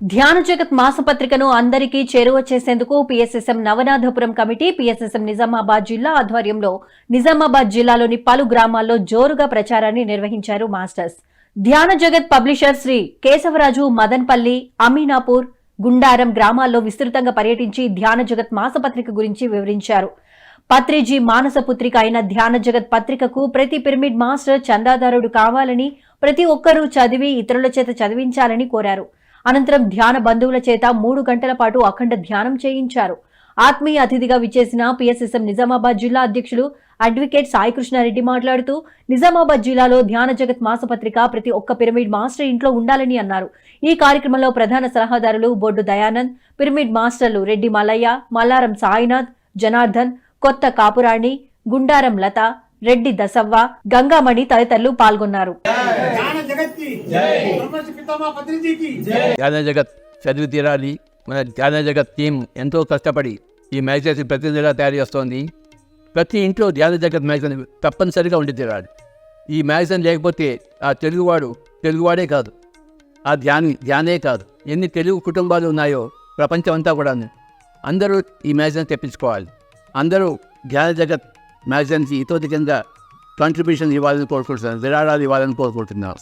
ధ్యాన జగత్ మాసపత్రికను అందరికీ చేరువ చేసేందుకు PSSM Navanathapuram committee PSSM Nizamabad జిల్లా ఆధ్వర్యంలో నిజామాబాద్ జిల్లాలోని పలు గ్రామాల్లో జోరుగా ప్రచారాన్ని నిర్వహించారు మాస్టర్స్. ధ్యాన జగత్ పబ్లిషర్ శ్రీ కేశవరాజు మదన్పల్లి అమీనాపూర్ గుండారం గ్రామాల్లో విస్తృతంగా పర్యటించి ధ్యాన జగత్ మాసపత్రిక గురించి వివరించారు. పత్రిజీ మానస పుత్రిక అయిన ధ్యాన జగత్ పత్రికకు ప్రతి పిరమిడ్ మాస్టర్ చందాదారుడు కావాలని ప్రతి ఒక్కరూ చదివి ఇతరుల చేత చదివించాలని కోరారు. అనంతరం ధ్యాన బంధువుల చేత మూడు గంటల పాటు అఖండ ధ్యానం చేయించారు. ఆత్మీయ అతిథిగా విచ్చేసిన పిఎస్ఎస్ఎం నిజామాబాద్ జిల్లా అధ్యక్షులు అడ్వకేట్ సాయికృష్ణారెడ్డి మాట్లాడుతూ నిజామాబాద్ జిల్లాలో ధ్యాన జగత్ మాసపత్రిక ప్రతి ఒక్క పిరమిడ్ మాస్టర్ ఇంట్లో ఉండాలని అన్నారు. ఈ కార్యక్రమంలో ప్రధాన సలహాదారులు బొడ్డు దయానంద్ పిరమిడ్ మాస్టర్లు రెడ్డి మల్లయ్య మల్లారం సాయినాథ్ జనార్దన్ కొత్త కాపురాణి గుండారం లత రెడ్డి దసవ్వ గంగామణి తదితరులు పాల్గొన్నారు. జ్ఞాన జగత్ ధ్యాన జగత్ చదివి తీరాలి. మన ధ్యాన జగత్ టీం ఎంతో కష్టపడి ఈ మ్యాచెస్ ప్రతి నెల తయారు చేస్తోంది. ప్రతి ఇంట్లో ధ్యాన జగత్ మ్యాగజైన్ తప్పనిసరిగా ఉండి తీరాలి. ఈ మ్యాగజైన్ లేకపోతే ఆ తెలుగువాడు తెలుగువాడే కాదు. ఆ ధ్యాని ధ్యానే కాదు. ఎన్ని తెలుగు కుటుంబాలు ఉన్నాయో ప్రపంచం అంతా కూడా అందరూ ఈ మ్యాగజైన్ తెప్పించుకోవాలి. అందరూ ధ్యాన జగత్ మ్యాగజైన్కి ఇతోటి కింద కాంట్రిబ్యూషన్ ఇవ్వాలని కోరుకుంటున్నాను. విరాళాలు ఇవ్వాలని కోరుకుంటున్నాను.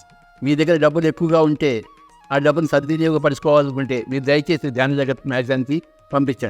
మీ దగ్గర డబ్బులు ఎక్కువగా ఉంటే ఆ డబ్బును సద్వినియోగపరచుకోవాలనుకుంటే మీరు దయచేసి ధ్యాన జగత్ మ్యాగజైన్కి పంపించండి.